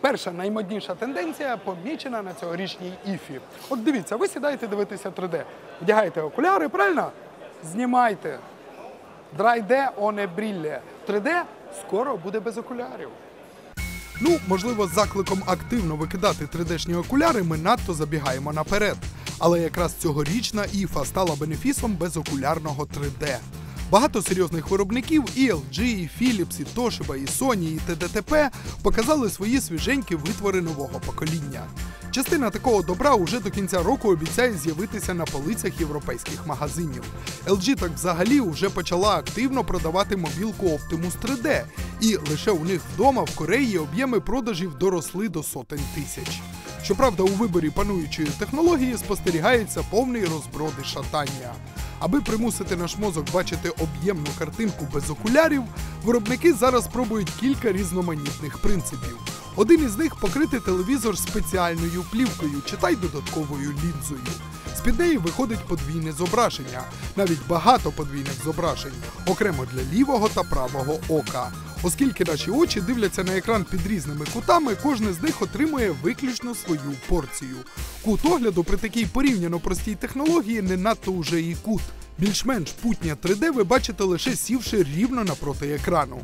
Перша наймодніша тенденція помічена на цьогорічній іфі. От дивіться, ви сідаєте дивитися 3D, вдягаєте окуляри, правильно? Знімайте. Драйде оне брілле. 3D скоро буде без окулярів. Ну, можливо, з закликом активно викидати 3D-шні окуляри ми надто забігаємо наперед. Але якраз цьогорічна іфа стала бенефісом безокулярного 3D. Багато серйозних виробників і LG, і Philips, і Toshiba, і Sony, і ТДТП показали свої свіженькі витвори нового покоління. Частина такого добра уже до кінця року обіцяє з'явитися на полицях європейських магазинів. LG так взагалі вже почала активно продавати мобілку Optimus 3D, і лише у них вдома в Кореї об'єми продажів доросли до сотень тисяч. Щоправда, у виборі пануючої технології спостерігається повний розброд і шатання. Аби примусити наш мозок бачити об'ємну картинку без окулярів, виробники зараз пробують кілька різноманітних принципів. Один із них покрити телевізор спеціальною плівкою, читай додатковою лінзою. З-під неї виходить подвійне зображення, навіть багато подвійних зображень, окремо для лівого та правого ока. Оскільки наші очі дивляться на екран під різними кутами, кожне з них отримує виключно свою порцію. Кут огляду при такій порівняно простій технології не надто уже і кут. Більш-менш путня 3D ви бачите лише сівши рівно напроти екрану.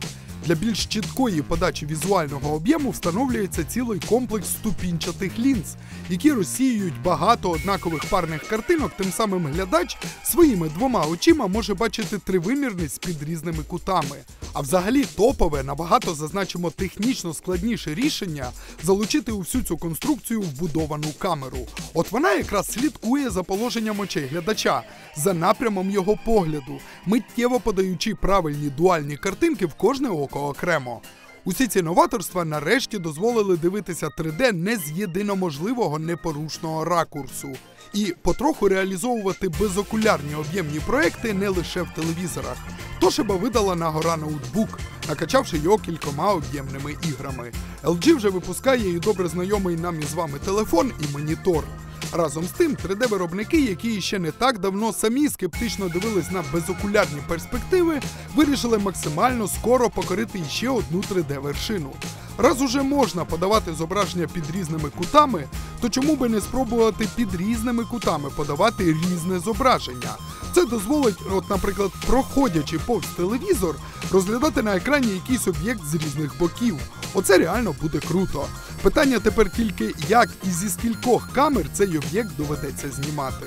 Для більш чіткої подачі візуального об'єму встановлюється цілий комплекс ступінчатих лінз, які розсіюють багато однакових парних картинок, тим самим глядач своїми двома очима може бачити тривимірність під різними кутами. А взагалі топове, набагато зазначимо технічно складніше рішення залучити у всю цю конструкцію вбудовану камеру. От вона якраз слідкує за положенням очей глядача, за напрямом його погляду, миттєво подаючи правильні дуальні картинки в кожне око окремо. Усі ці новаторства нарешті дозволили дивитися 3D не з єдиноможливого непорушного ракурсу і потроху реалізовувати безокулярні об'ємні проекти не лише в телевізорах. Toshiba видала на гора ноутбук, накачавши його кількома об'ємними іграми. LG вже випускає і добре знайомий нам із вами телефон і монітор. Разом з тим, 3D-виробники, які ще не так давно самі скептично дивились на безокулярні перспективи, вирішили максимально скоро покорити ще одну 3D-вершину. Раз уже можна подавати зображення під різними кутами, то чому би не спробувати під різними кутами подавати різне зображення? Це дозволить, от, наприклад, проходячи повз телевізор, розглядати на екрані якийсь об'єкт з різних боків. Оце реально буде круто. Питання тепер тільки, як і зі скількох камер цей об'єкт доведеться знімати.